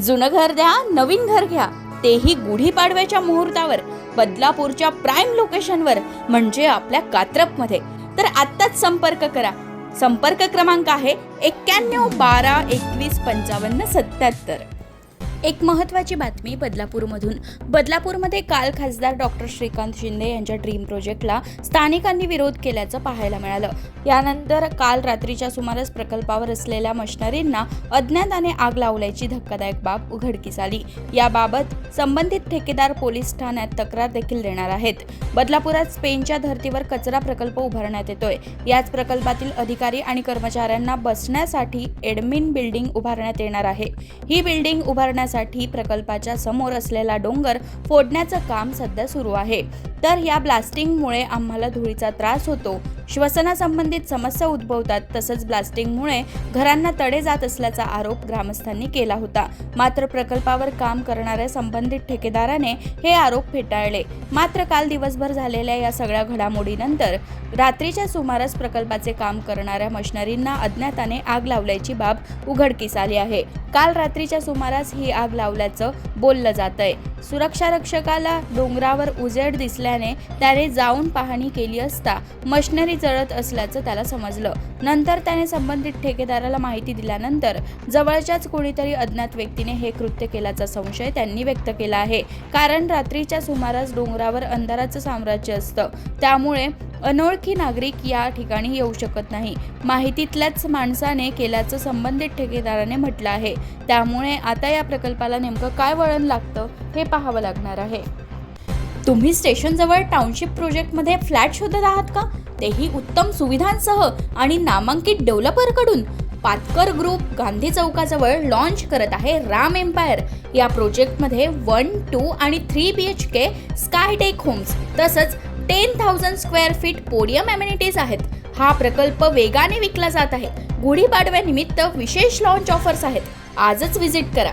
जुनं घर द्या नवीन घर घ्या. तेही गुढीपाडव्याच्या मुहूर्तावर बदलापूरच्या प्राईम लोकेशनवर म्हणजे आपल्या कात्रपमध्ये. तर आत्ताच संपर्क करा. संपर्क क्रमांक आहे एक्क्याण्णव बारा एकवीस पंचावन्न सत्याहत्तर एक महत्त्वाची बातमी बदलापूरमधून. बदलापूरमध्ये काल खासदार डॉक्टर श्रीकांत शिंदे यांच्या ड्रीम प्रोजेक्टला स्थानिकांनी विरोध केल्याचं पाहायला मिळालं. यानंतर काल रात्रीच्या सुमारास प्रकल्पावर असलेल्या मशिनरींना अज्ञाताने आग लावल्याची धक्कादायक बाब उघडकीस आली. याबाबत संबंधित ठेकेदार पोलीस ठाण्यात तक्रार देखील देणार आहेत. बदलापुरात स्पेनच्या धर्तीवर कचरा प्रकल्प उभारण्यात येतोय. याच प्रकल्पातील अधिकारी आणि कर्मचाऱ्यांना बसण्यासाठी एडमिन बिल्डिंग उभारण्यात येणार आहे. ही बिल्डिंग करण्यासाठी प्रकल्पाच्या समोर असलेला डोंगर फोडण्याचं काम सध्या सुरू आहे. तर या ब्लास्टिंगमुळे आम्हाला धुळीचा त्रास होतो. श्वसनासंबंधित समस्या उद्भवतात तसंच ब्लास्टिंगमुळे घरांना तडे जात असल्याचा आरोप ग्रामस्थांनी केला होता. मात्र प्रकल्पावर काम करणाऱ्या संबंधित ठेकेदाराने हे आरोप फेटाळले. मात्र काल दिवसभर झालेल्या या सगळ्या घडामोडीनंतर रात्रीच्या सुमारास प्रकल्पाचे काम करणाऱ्या मशिनरींना अज्ञाताने आग लावल्याची बाब उघडकीस आली आहे. काल रात्रीच्या सुमारास ही आग लावल्याचं बोललं जात आहे सुरक्षा रक्षकाला डोंगरावर उजेड दिसल्याने त्याने जाऊन पाहणी केली असता मशिनरी जळत असल्याचं त्याला समजलं. नंतर त्याने संबंधित ठेकेदाराला माहिती दिल्यानंतर जवळच्याच कोणीतरी अज्ञात व्यक्तीने हे कृत्य केल्याचा संशय त्यांनी व्यक्त केला आहे. कारण रात्रीच्या सुमारास डोंगरावर अंधाराचं साम्राज्य असतं. त्यामुळे अनोळखी नागरिक या ठिकाणी येऊ शकत नाही. माहितीतल्याच माणसाने केल्याचं संबंधित ठेकेदाराने म्हटलं आहे. त्यामुळे आता या प्रकल्पाला नेमकं काय वळण लागतं हे पाहावं लागणार आहे. तुम्ही स्टेशनजवळ टाउनशिप प्रोजेक्टमध्ये फ्लॅट शोधत आहात का? तेही उत्तम सुविधांसह आणि नामांकित डेव्हलपरकडून पातकर ग्रुप गांधी चौकाजवळ लॉन्च करत आहे राम एम्पायर या प्रोजेक्टमध्ये वन टू आणि three B H K sky tech homes तसंच ten thousand square feet podium amenities आहेत. हा प्रकल्प वेगाने विकला जात आहे. गुढीपाडव्यानिमित्त विशेष लॉन्च ऑफर्स आहेत. आजच व्हिजिट करा.